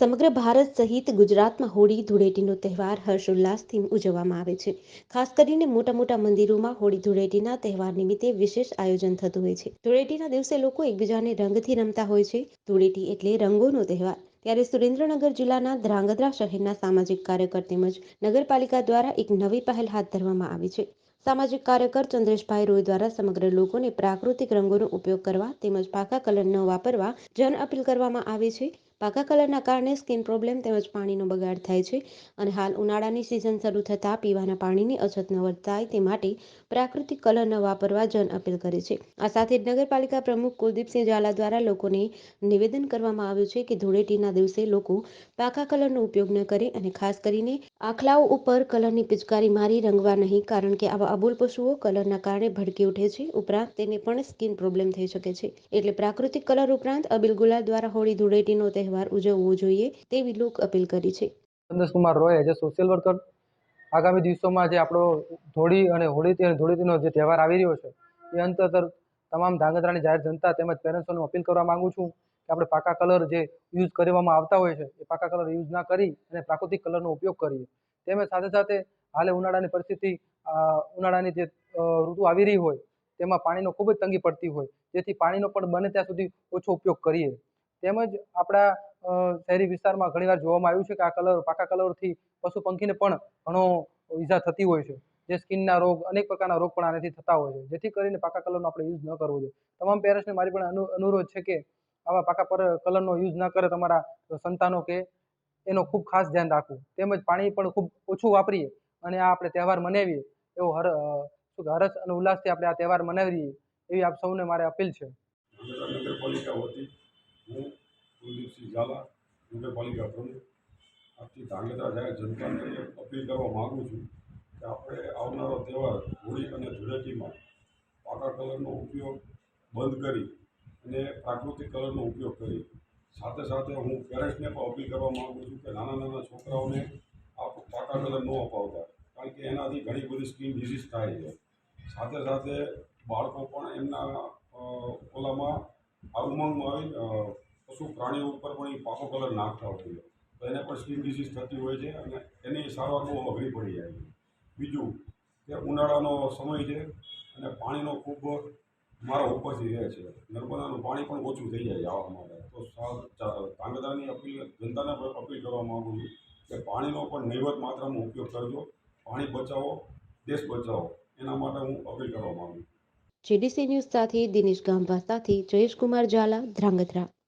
સમગ્ર ભારત સહિત ગુજરાતમાં હોળી, ધૂળેટીનો તહેવાર, હર્ષોલ્લાસથી ઉજવવામાં આવે છે. ખાસ કરીને મોટા મોટા મંદિરોમાં હોળી, ધૂળેટીના તહેવાર નિમિત્તે વિશેષ આયોજન થતું હોય છે. ધૂળેટીના દિવસે લોકો એકબીજાને રંગથી રમતા હોય છે. ધૂળેટી એટલે રંગોનો તહેવાર. ત્યારે સુરેન્દ્રનગર જિલ્લાના ધ્રાંગધ્રા શહેરના સામાજિક કાર્યકર તેમજ નગરપાલિકા દ્વારા એક નવી પહેલ હાથ ધરવામાં આવી છે. સામાજિક કાર્યકર ચંદ્રેશભાઈ રોય દ્વારા સમગ્ર લોકોને પ્રાકૃતિક રંગોનો ઉપયોગ કરવા તેમજ પાકા કલર ન વાપરવા જન અપીલ કરવામાં આવી છે. પાકા કલરના કારણે સ્કિન પ્રોબ્લેમ તેમજ પાણીનો બગાડ થાય છે અને હાલ ઉનાળાની સિઝન શરૂ થતાં પીવાના પાણીની અછત ન વર્તાય તે માટે પ્રાકૃતિક કલર ન વાપરવા જન અપીલ કરે છે. આ સાથે નગરપાલિકા પ્રમુખ કુલદીપસિંહ ઝાલા દ્વારા લોકોને નિવેદન કરવામાં આવ્યું છે કે ધૂળેટીના દિવસે લોકો પાકા કલરનો ઉપયોગ ન કરે અને ખાસ કરીને આખલાઓ ઉપર કલરની પિચકારી મારી રંગવા નહીં કારણ કે આવા અબોલ પશુઓ કલરના કારણે ભડકી ઉઠે છે. ઉપરાંત તેને પણ સ્કિન પ્રોબ્લેમ થઈ શકે છે. એટલે પ્રાકૃતિક કલર ઉપરાંત અબિલ ગુલાલ દ્વારા હોળી ધૂળેટીનો તહેવાર ઉજવવો જોઈએ તેવી લોક અપીલ કરી છે. સંદેશકુમાર કુમાર રોય એ સોશિયલ વર્કર આગામી દિવસોમાં જે આપણો ધોળી અને હોળી ધૂળેટીનો જે તહેવાર આવી રહ્યો છે, એ અંતર તમામ ધાંગધ્રાની જાહેર જનતા તેમજ પેરેન્ટ્સોને અપીલ કરવા માંગુ છું કે આપણે પાકા કલર જે યુઝ કરવામાં આવતા હોય છે, એ પાકા કલર યુઝ ના કરી અને પ્રાકૃતિક કલરનો ઉપયોગ કરીએ. તેમજ સાથે સાથે હાલે ઉનાળાની પરિસ્થિતિ ઉનાળાની જે ઋતુ આવી રહી હોય, તેમાં પાણીનો ખૂબ જ તંગી પડતી હોય, જેથી પાણીનો પણ બને ત્યાં સુધી ઓછો ઉપયોગ કરીએ. તેમજ આપણા શહેરી વિસ્તારમાં ઘણીવાર જોવામાં આવ્યું છે કે આ કલર, પાકા કલરથી પશુ પંખીને પણ ઘણો ઈજા થતી હોય છે. જે સ્કિનના રોગ, અનેક પ્રકારના રોગ પણ આનાથી થતા હોય છે. જેથી કરીને પાકા કલરનો આપણે યુઝ ન કરવો જોઈએ. તમામ પેરેન્ટ્સને મારી પણ અનુરોધ છે કે આવા પાકા પર, કલરનો યુઝ ન કરે તમારા સંતાનો કે એનો ખૂબ ખાસ ધ્યાન રાખવું. તેમજ પાણી પણ ખૂબ ઓછું વાપરીએ અને આ આપણે તહેવાર મનાવીએ એવો હર શું હરસ અને ઉલ્લાસથી આપણે આ તહેવાર મનાવીએ એવી આપ સૌને મારે અપીલ છે. નગરપાલિકા વતી હું કુલદીપસિંહ ઝાલા નગરપાલિકા પ્રમુખ. આજથી ધાંગધ્રા જાહેર જનતાને અપીલ કરવા માગું છું કે આપણે આવનારો તહેવાર હોળી અને ધૂળેટીમાં પાકા કલરનો ઉપયોગ બંધ કરી અને પ્રાકૃતિક કલરનો ઉપયોગ કરી. સાથે સાથે હું પેરેન્ટ્સને પણ અપીલ કરવા માગું છું કે નાના નાના છોકરાઓને આ પાકા કલર ન અપાવતા, કારણ કે એનાથી ઘણી બધી સ્કિન ડિઝીઝ થાય છે. સાથે સાથે બાળકો પણ એમના ઓલામાં આ આવી પશુ પ્રાણીઓ ઉપર પણ એ પાકો કલર નાખતા હોય. તો એને પણ સ્કિન ડિસીઝ થતી હોય છે અને એની સારવાર બહુ અઘરી પડી જાય છે. બીજું કે ઉનાળાનો સમય છે અને પાણીનો ખૂબ મારા ઉપરથી રહે છે. નર્મદાનું પાણી પણ ઓછું થઈ જાય આવવા માટે. તો ધાંગધ્રાની અપીલ, જનતાને અપીલ કરવા માગું છું કે પાણીનો પણ નહીવત માત્રામાં ઉપયોગ કરજો. પાણી બચાવો, દેશ બચાવો. એના માટે હું અપીલ કરવા માગું છું. જીડીસી ન્યૂઝ સાથે દિનેશ ગામવા સાથે જયેશકુમાર ઝાલા ધ્રાંગધ્રા